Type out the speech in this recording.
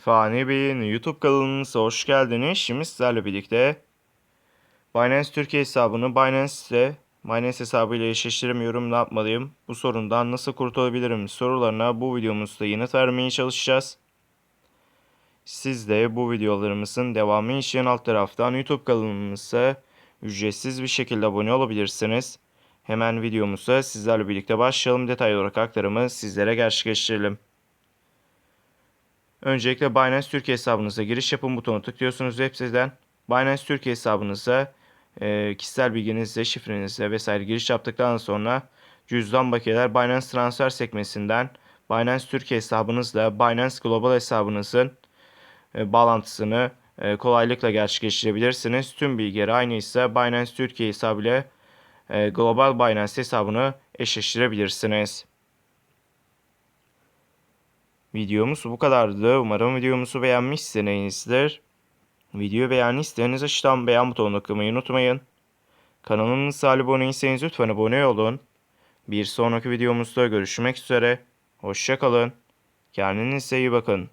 Fani Bey'in YouTube kanalımıza hoş geldiniz. Şimdi sizlerle birlikte Binance Türkiye hesabını Binance'de Binance hesabıyla eşleştiremiyorum ne yapmalıyım? Bu sorundan nasıl kurtulabilirim sorularına bu videomuzda yanıt vermeye çalışacağız. Siz de bu videolarımızın devamı için alt taraftan YouTube kanalımıza ücretsiz bir şekilde abone olabilirsiniz. Hemen videomuza sizlerle birlikte başlayalım. Detaylı olarak aktarımı sizlere gerçekleştirelim. Öncelikle Binance Türkiye hesabınıza giriş yapın butonu tıklıyorsunuz web siteden. Binance Türkiye hesabınıza e, kişisel bilginizle, şifrenizle vesaire giriş yaptıktan sonra cüzdan bakiyeler Binance transfer sekmesinden Binance Türkiye hesabınızla Binance Global hesabınızın e, bağlantısını e, kolaylıkla gerçekleştirebilirsiniz. Tüm bilgiler aynı ise Binance Türkiye hesabıyla e, Global Binance hesabını eşleştirebilirsiniz. Videomuz bu kadardı. Umarım videomuzu beğenmişsinizdir. Videoyu beğendiyseniz aşağıdan beğen butonuna tıklamayı unutmayın. Kanalımıza abone değilseniz lütfen abone olun. Bir sonraki videomuzda görüşmek üzere. Hoşçakalın. Kendinize iyi bakın.